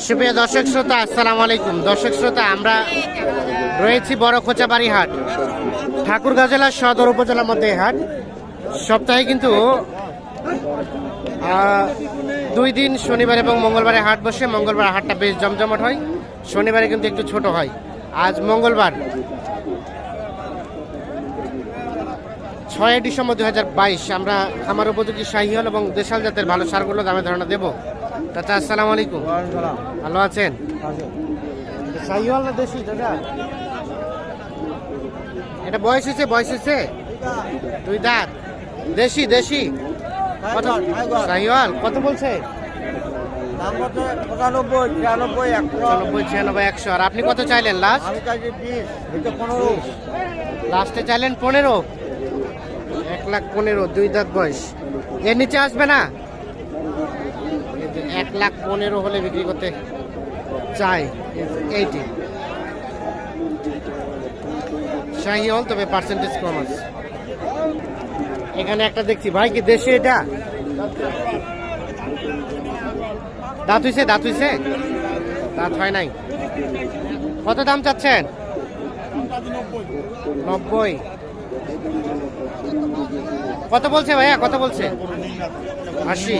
সুপ্রিয় দর্শক শ্রোতা, আসসালামু আলাইকুম। দর্শক শ্রোতা, আমরা রয়েছি বড় খোঁচাবাড়ি হাট। ঠাকুরগাঁও জেলার সদর উপজেলার মধ্যে হাট। সপ্তাহে কিন্তু দুই দিন, শনিবার এবং মঙ্গলবারে হাট বসে। মঙ্গলবার হাটটা বেশ জমজমাট হয়। শনিবারে কিন্তু একটু ছোট হয়। আজ মঙ্গলবার, ছয় ডিসেম্বর দু হাজার বাইশ। আমরা খামার উপযোগী শাহিহল এবং দেশাল জাতের ভালো সারগুলো দামে ধারণা দেবো। চাচা আসসালামু আলাইকুম। ভালো আছেন? শাহিওয়াল না দেশি দাদা এটা বয়স হয়েছে বয়স হয়েছে? দুই দাঁত। দেশি দেশি? কত? শাহিওয়াল কত বলছে? আর আপনি কত চাইলেন লাস্ট লাস্টে চাইলেন পনেরো? এক লাখ পনেরো দুই দাঁত বয়স। এর নিচে আসবে না? এক লাখ পনেরো হলে বিক্রি করতে চাই এইটি। শাহি হল, তবে পার্সেন্টেজ কম আছে। এখানে একটা দেখছি, ভাই কি দেশে এটা? দাঁত হইছে দাঁত হইছে? দাঁত হয় নাই। কত দাম চাচ্ছেন? নব্বই। কত বলছে ভাইয়া? কত বলছে? আশি।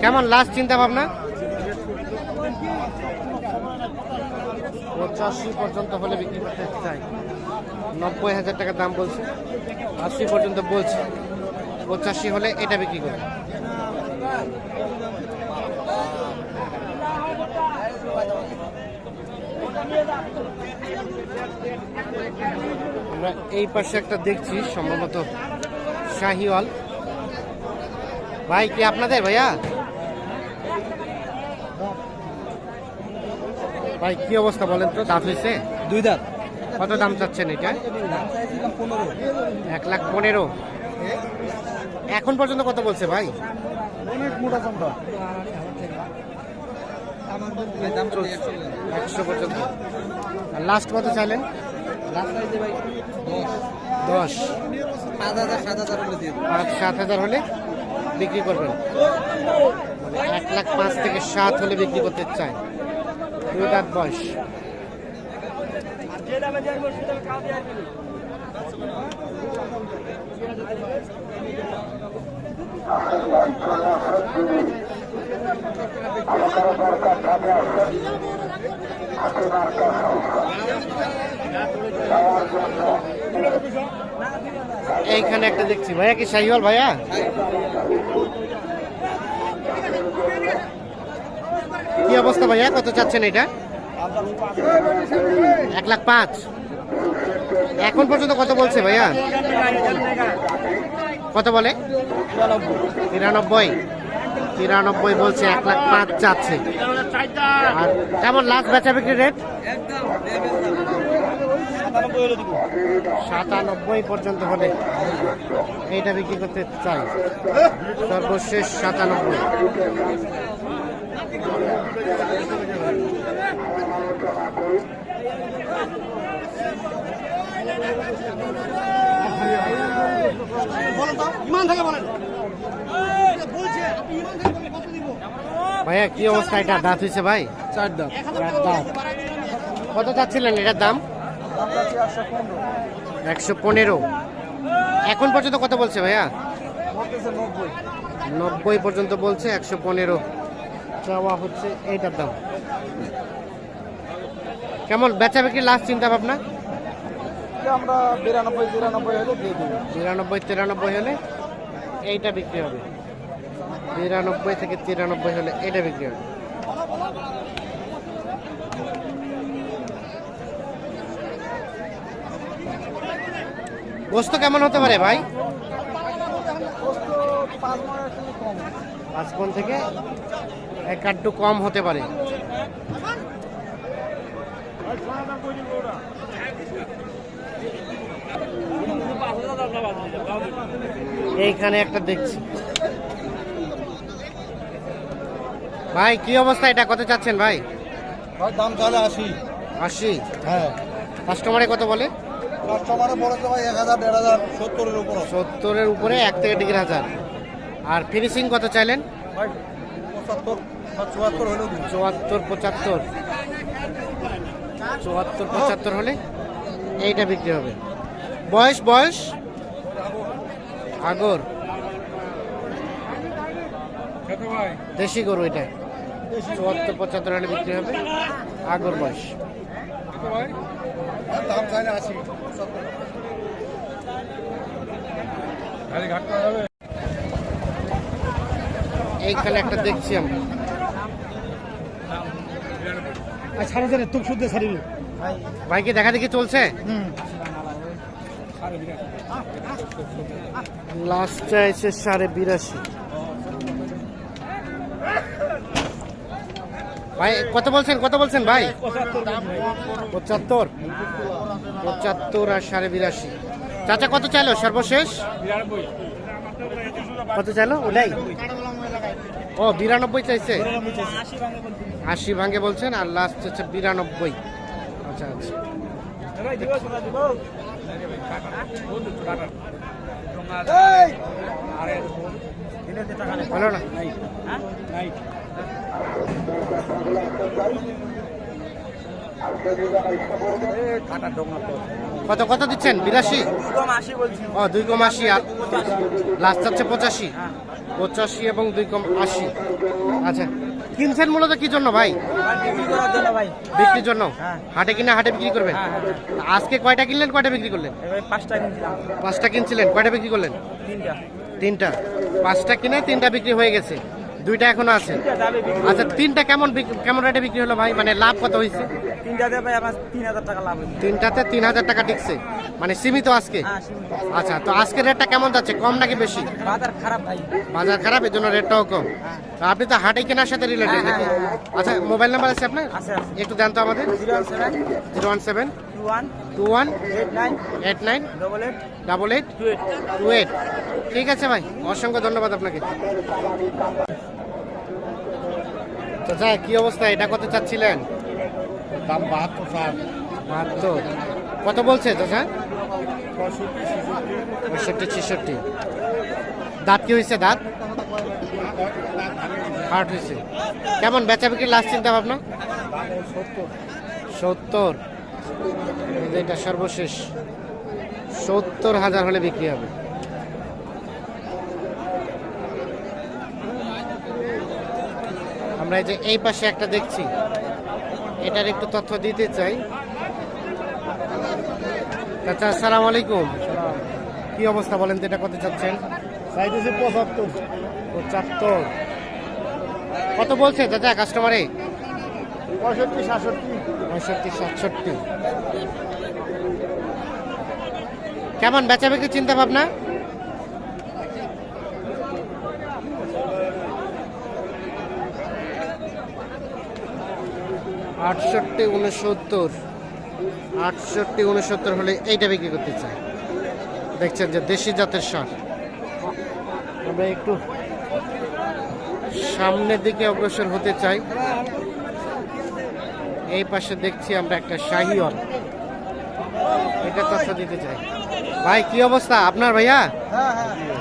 কেমন লাস্ট চিন্তা ভাবনা? পঁচাশি পর্যন্ত হলে বিক্রি করতে চাই। নব্বই হাজার টাকা দাম বলছে। আশি পর্যন্ত বলছে। পঁচাশি হলে এটা বিক্রি করবে। আমরা এই পাশে একটা দেখছি সম্ভবত শাহিওয়াল। ভাই কি আপনাদের ভাইয়া? ভাই কি অবস্থা বলেন তো? দাঁত হয়েছে? দুই দাঁত। কত দাম চাচ্ছেন এটা? এক লাখ পনেরো। এখন পর্যন্ত কত বলছে ভাই? অনেক মোটা দাম চলছে একশো পর্যন্ত। আর লাস্ট কত চাইলেন? দশ। পাঁচ হাজার সাত হাজার করে দিয়ে পাঁচ সাত হাজার হলে বিক্রি করবেন। মানে এক লাখ পাঁচ থেকে সাত হলে বিক্রি করতে চাই দুই দাঁত বয়স। এইখানে একটা দেখছি। ভাইয়া কি শাহিওয়াল ভাইয়া? কি অবস্থা ভাইয়া? কত চাচ্ছেন এটা? এক লাখ পাঁচ। এখন পর্যন্ত কত বলছে ভাইয়া? কত বলে? তিরানব্বই। তিরানব্বই বলছে, এক লাখ পাঁচ চাচ্ছে আর কেমন লাস্ট বেচা বিক্রি রেট সাতানব্বই পর্যন্ত হলে এইটা বিক্রি করতে চাই। সর্বশেষ সাতানব্বই। ভাইয়া কি অবস্থা? এটা দাঁত হয়েছে ভাই? চার চার দাঁত। কত চাচ্ছিলেন এটার দাম? একশো পনেরো। এখন পর্যন্ত কত বলছে ভাইয়া? নব্বই পর্যন্ত বলছে একশো পনেরো। চাওয়া হচ্ছে এইটার দাম। কেমন বেচা বিক্রি লাস্ট চিন্তা ভাবনা? আমরা বিরানব্বই বিরানব্বই হলে দিয়ে দেবো। বিরানব্বই তিরানব্বই হলে এইটা বিক্রি হবে। বিরানব্বই থেকে তিরানব্বই হলে এটা বিক্রি হবে। গোস্ত কেমন হতে পারে ভাই? পোস্ত পাঁচ মনে একটু কম পাঁচ পন থেকে এক আধটু কম হতে পারে। এইখানে একটা দেখছি। ভাই কি অবস্থা এটা? কত চাচ্ছেন ভাই? ভাই দাম তাহলে আশি। আশি? হ্যাঁ। কাস্টমারে কত বলে? কাস্টমারে বলেছে ভাই এক হাজার দেড় হাজার সত্তরের উপর। আছে। সত্তরের উপরে এক থেকে দেড় হাজার। আর ফিনিশিং কত চাইলেন? ভাই পঁচাত্তর বা চুয়াত্তর হলেও দিন। চুয়াত্তর পঁচাত্তর। চুয়াত্তর পঁচাত্তর হলে এইটা বিক্রি হবে। বয়স বয়স? আগর। দেশি গরু এটা। চুয়াত্তর পঁচাত্তর হলে বিক্রি হবে। আগর বয়স। এইখানে একটা দেখছি আমরা। সাড়ে চারে তুক শুদ্ধ ছাড়িল ভাই কি দেখা দেখি চলছে? লাস্ট চাইছে সাড়ে বিরাশি। ভাই কত বলছেন কত বলছেন ভাই? পঁচাত্তর। পঁচাত্তর আর সাড়ে বিরাশি। চাচা কত চাইলো? সর্বশেষ? কত চাইলো? ওটাই। ও বিরানব্বই চাইছে? আশি ভাঙে বলছেন আর লাস্ট হচ্ছে বিরানব্বই। আচ্ছা আচ্ছা। হলো না? কত কত দিচ্ছেন? বিরাশি? ও, দুই কম আশি, আর লাস্ট হচ্ছে পঁচাশি। পঁচাশি এবং দুই কম আশি। আচ্ছা কিনছেন মূলত কি জন্য ভাই? বিক্রির জন্য? হাটে কিনা হাটে বিক্রি করবেন? আজকে কয়টা কিনলেন, কয়টা বিক্রি করলেন? পাঁচটা কিনছিলেন। কয়টা বিক্রি করলেন? তিনটা। তিনটা। পাঁচটা কিনে তিনটা বিক্রি হয়ে গেছে। দুইটা এখনও আছে। আচ্ছা তিনটা কেমন কেমন রেটে বিক্রি হলো ভাই? মানে লাভ কত হয়েছে? তিনটাতে ভাই আমার তিন হাজার টাকা লাভ হয়েছে। তিনটাতে তিন হাজার টাকা টিকছে। মানে সীমিত আজকে? হ্যাঁ আচ্ছা তো আজকে রেটটা কেমন যাচ্ছে? কম নাকি বেশি? বাজার খারাপ ভাই। বাজার খারাপ এর জন্য রেটটাও কম। তো আপনি তো হাটে কেনার সাথে রিলেটেড নাকি? আচ্ছা মোবাইল নাম্বার আছে আপনার? একটু জানতো আমাদের। Zero one seven. Two one. Eight nine. Eight nine. Double eight. Double eight. Two eight. ঠিক আছে ভাই অসংখ্য ধন্যবাদ আপনাকে। যাই কি অবস্থা? এটা কত চাচ্ছিলেন? দাম বাহাত্তর স্যার। বাহাত্তর। কত বলছে চাচা পঁয়ষট্টি ছেষট্টি। দাঁত কি হয়েছে দাঁত? হার্ট হয়েছে। কেমন বেচা বিক্রি লাস্ট চিন্তা ভাবনা সত্তর এটা সর্বশেষ। সত্তর হাজার হলে বিক্রি হবে। আমরা এই যে এই পাশে একটা দেখছি। এটার একটু তথ্য দিতে চাই। চাচা আসসালামু আলাইকুম। কি অবস্থা বলেন তো এটা কত চাচ্ছেন? চাইতেছে পঁচাত্তর। পঁচাত্তর। কত বলছে দাদা কাস্টমারে পঁয়ষট্টি সাতষট্টি। পঁয়ষট্টি সাতষট্টি। কেমন বেচা বিক্রি চিন্তা ভাবনা আটষট্টি উনসত্তর। আটষট্টি উনসত্তর হলে এইটা বিক্রি করতে চাই দেখছেন যে দেশি জাতের সার। আমরা একটু সামনের দিকে অগ্রসর হতে চাই। এই পাশে দেখছি আমরা একটা শাহিওয়াল। এটা তথ্য দিতে চাই। ভাই কি অবস্থা? আপনার ভাইয়া?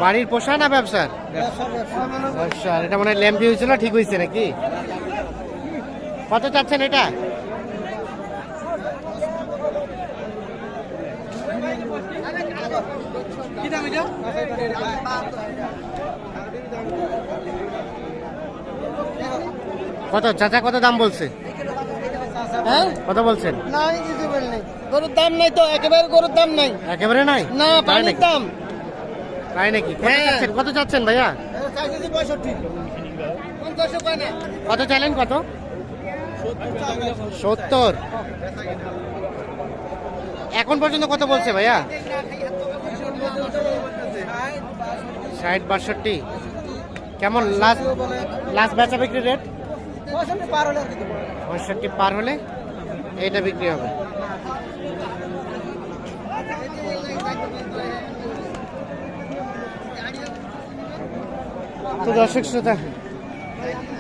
বাড়ির পোষা না ব্যবসার? ব্যবসা ব্যবসা। মানে ব্যবসার এটা মানে ল্যাম্পি হয়েছিল ঠিক হয়েছে নাকি? কত চাচ্ছেন এটা? কত? চাচা কত দাম বলছে? হ্যাঁ? কত বলছেন? কিছু গরুর দাম নাই তো একেবারে গরুর দাম নাই। একেবারে নাই? না পানির দাম। তাই নাকি? কত হ্যাঁ। চাচ্ছেন? ভাইয়া? পঁয়ষট্টি। কত চাইলেন কত? সত্তর। এখন পর্যন্ত কত বলছে ভাইয়া? ষাট বাষট্টি। কেমন লাস্ট লাস্ট বেচা বিক্রি রেট পঁয়ষট্টি পার হলে এইটা বিক্রি হবে। তো দর্শক শ্রোতা